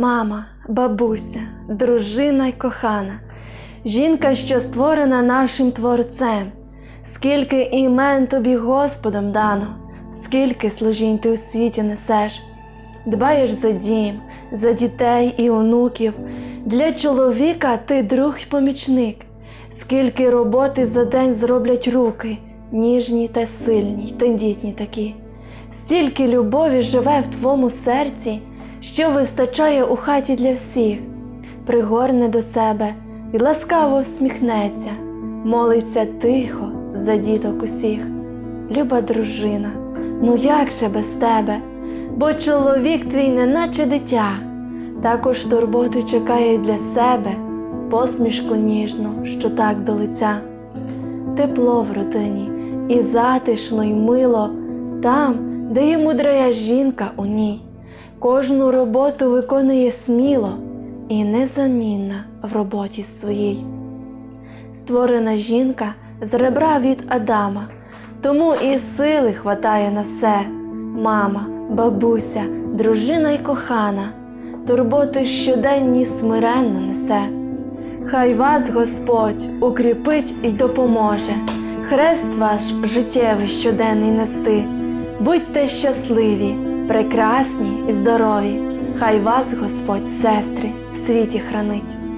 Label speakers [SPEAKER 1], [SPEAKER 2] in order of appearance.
[SPEAKER 1] Мама, бабуся, дружина й кохана, жінка, що створена нашим Творцем, скільки імен тобі Господом дано, скільки служінь ти у світі несеш, дбаєш за дім, за дітей і онуків, для чоловіка ти друг й помічник, скільки роботи за день зроблять руки, ніжні та сильні, тендітні такі. Стільки любові живе в твоєму серці, що вистачає у хаті для всіх, пригорне до себе і ласкаво всміхнеться, молиться тихо за діток усіх. Люба дружина, ну як же без тебе? Бо чоловік твій неначе дитя, також турботи чекає для себе, посмішку ніжну, що так до лиця тепло в родині, і затишно, й мило там, де є мудрая жінка у ній. Кожну роботу виконує сміло і незамінна в роботі своїй. Створена жінка з ребра від Адама, тому і сили хватає на все. Мама, бабуся, дружина й кохана, турботи щоденні смиренно несе. Хай вас Господь укріпить і допоможе, хрест ваш життєвий щоденний нести. Будьте щасливі, прекрасні і здорові, хай вас Господь, сестри, в світі хранить.